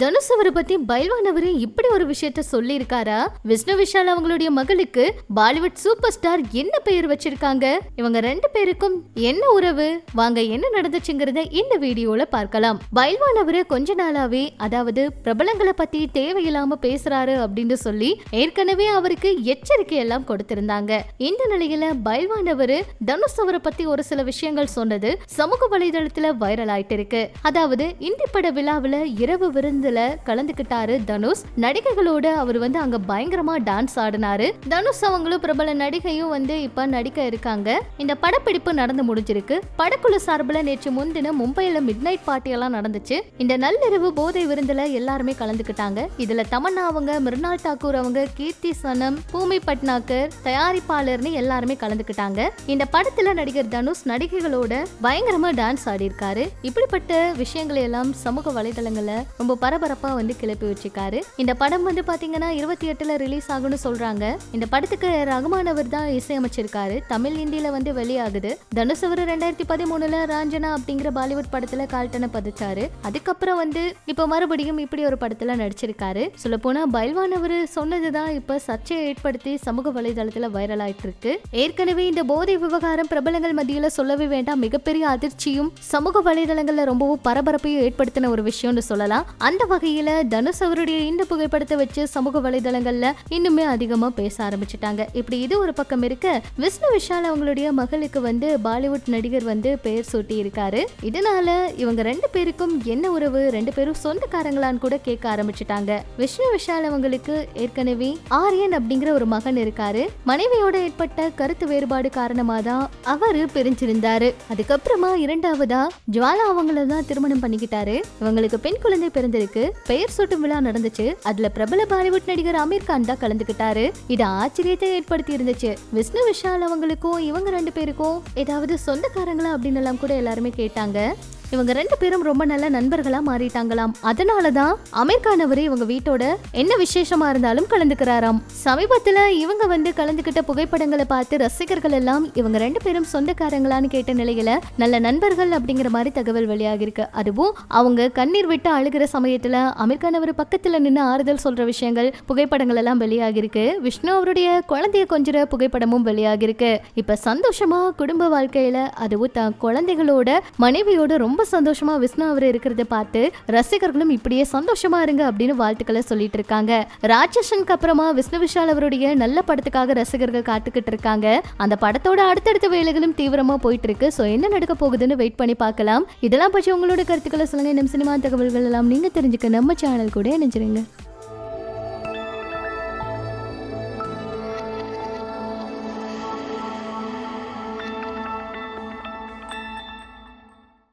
தனுஷ் அவரை பத்தி பயில்வானவர் இப்படி ஒரு விஷயத்த சொல்லியிருக்காரா? விஷ்ணு விஷால் அவங்களுடைய மகளுக்கு பாலிவுட் சூப்பர் ஸ்டார் என்ன பெயர் வச்சிருக்காங்க? இவங்க ரெண்டு பேருக்கும் என்ன உறவு? வாங்க என்ன நடந்துச்சுங்கிறத இந்த வீடியோல பார்க்கலாம். பைல்வான் அவரு கொஞ்ச நாளாவே அதாவது பிரபலங்களை பத்தி தேவையில்லாம பேசுறாரு அப்படின்னு சொல்லி ஏற்கனவே அவருக்கு எச்சரிக்கை எல்லாம் கொடுத்திருந்தாங்க. இந்த நிலையில பைல்வான் அவரு தனுஷ் அவரை பத்தி ஒரு சில விஷயங்கள் சொன்னது சமூக வலைதளத்துல வைரல் ஆயிட்டு இருக்கு அதாவது இந்தி பட விழாவுல இரவு விருந்து இதுல கலந்துக்கிட்டாரு தனுஷ். நடிகைகளோட அவர் வந்து அங்க பயங்கரமா டான்ஸ் ஆடினாரு. தனுஷ் அவங்களும் பிரபல நடிகையும் வந்து இப்ப நடிக்க இருக்காங்க. இந்த படப்பிடிப்பு நடந்து முடிஞ்சிருக்கு. படக்குழு சார்பில் நேற்று முன்தினம் மும்பையில மிட் நைட் பார்ட்டி எல்லாம் நடந்துச்சு. இந்த நள்ளிரவு போதை விருந்துல எல்லாருமே கலந்துக்கிட்டாங்க. இதுல தமன்னா அவங்க மிருனால் தாக்கூர் அவங்க கீர்த்தி சனம் பூமி பட்னாக்கர் தயாரிப்பாளர்னு எல்லாருமே கலந்துக்கிட்டாங்க. இந்த படத்துல நடிகர் தனுஷ் நடிகைகளோட பயங்கரமா டான்ஸ் ஆடி இருக்காரு இப்படிப்பட்ட விஷயங்களை எல்லாம் சமூக வலைதளங்கள்ல ரொம்ப பரபரப்பா வந்து கிளப்பி வச்சிருக்காரு. இந்த படம் வந்து பாத்தீங்கன்னா இருபத்தி எட்டுல ரிலீஸ் ஆகும்னு சொல்றாங்க. இந்த படத்துக்கு ரகுமான் அவர் தான் இசையமைச்சிருக்காரு. தமிழ் இந்தியில் வந்து வெளியாகுது. தனுஷ் அவர் ரெண்டாயிரத்தி பதிமூணுல ராஞ்சனா அப்படிங்கிற பாலிவுட் படத்துல கால்டனை பதிச்சாரு. அதுக்கப்புறம் வந்து இப்ப மறுபடியும் இப்படி ஒரு படத்துல நடிச்சிருக்காரு. சொல்ல போனா பைல்வான் அவர் சொன்னதுதான் இப்ப சர்ச்சையை ஏற்படுத்தி சமூக வலைதளத்துல வைரல் ஆயிட்டு இருக்கு ஏற்கனவே இந்த போதை விவகாரம் பிரபலங்கள் மத்தியில சொல்லவே வேண்டாம். மிகப்பெரிய அதிர்ச்சியும் சமூக வலைதளங்கள்ல ரொம்பவும் பரபரப்பையும் ஏற்படுத்தின ஒரு விஷயம்னு சொல்லலாம். அந்த வகையில தனுஷ் அவருடைய இந்த புகைப்படத்தை வச்சு சமூக வலைதளங்கள்ல இன்னுமே அதிகமா பேச ஆரம்பிச்சிட்டாங்க. இப்படி இது ஒரு பக்கம் இருக்க. விஷ்ணு விஷால் அவங்களுடைய மகளுக்கு வந்து பாலிவுட் நடிகர் வந்து பெயர் சூட்டி இருக்காரு இதனால இவங்க ரெண்டு பேருக்கும் என்ன உறவு ரெண்டு பேரும் சொந்தக்காரங்களான்னு கூட கேட்க ஆரம்பிச்சிட்டாங்க. விஷ்ணு விஷால் அவங்களுக்கு ஏற்கனவே ஆரியன் அப்படிங்கிற ஒரு மகன் இருக்காரு. மனைவியோட ஏற்பட்ட கருத்து வேறுபாடு காரணமா தான் அவரு பிரிஞ்சிருந்தாரு. அதுக்கப்புறமா இரண்டாவதா ஜுவாலா அவங்கள தான் திருமணம் பண்ணிக்கிட்டாரு. இவங்களுக்கு பெண் குழந்தை பிறந்திருக்கு. பெயர் சூட்டும் விழா நடந்துச்சு. அதுல பிரபல பாலிவுட் நடிகர் அமீர் கான் தான் கலந்துகிட்டாரு. இது ஆச்சரியத்தை ஏற்படுத்தி இருந்துச்சு விஷ்ணு விஷால் அவங்களுக்கும் இவங்க ரெண்டு பேருக்கும் ஏதாவது சொந்தக்காரங்களா அப்படின்னு எல்லாம் கூட எல்லாருமே கேட்டாங்க. இவங்க ரெண்டு பேரும் ரொம்ப நல்ல நண்பர்களா மாறிட்டாங்களாம். அதனாலதான் அமீர் கான் அவரு இவங்க வீட்டோட என்ன விசேஷமா இருந்தாலும் கலந்துக்கிறாராம். சமீபத்துல இவங்க வந்து கலந்துக்கிட்ட புகைப்படங்களை பார்த்து ரசிகர்கள் எல்லாம் இவங்க ரெண்டு பேரும் சொந்தக்காரங்களான்னு கேட்ட நிலையில நல்ல நண்பர்கள் அப்படிங்கிற மாதிரி தகவல் வெளியாகிருக்கு அதுவும் அவங்க கண்ணீர் விட்டு அழுகிற சமயத்துல அமீர் கான் அவர் பக்கத்துல நின்று ஆறுதல் சொல்ற விஷயங்கள் புகைப்படங்கள் எல்லாம் வெளியாகிருக்கு விஷ்ணு அவருடைய குழந்தைய கொஞ்சிற புகைப்படமும் வெளியாகிருக்கு இப்ப சந்தோஷமா குடும்ப வாழ்க்கையில அதுவும் தான் குழந்தைகளோட மனைவியோட ரொம்ப ரொம்ப சந்தோஷமா விஷ்ணு அவர் இருக்கிறத பார்த்து ரசிகர்களும் இப்படியே சந்தோஷமா இருங்க அப்படின்னு வாழ்த்துக்களை சொல்லிட்டு இருக்காங்க. ராட்சசனுக்கு அப்புறமா விஷ்ணு விஷால் அவருடைய நல்ல படத்துக்காக ரசிகர்கள் காத்துக்கிட்டு இருக்காங்க. அந்த படத்தோட அடுத்தடுத்த வேலைகளும் தீவிரமா போயிட்டு இருக்கு. ஸோ என்ன நடக்க போகுதுன்னு வெயிட் பண்ணி பார்க்கலாம். இதெல்லாம் பற்றி உங்களோட கருத்துக்களை சொல்லுங்க. நம்ம சினிமா தகவல்கள் எல்லாம் நீங்க தெரிஞ்சுக்க நம்ம சேனல் கூட இணைஞ்சிருங்க.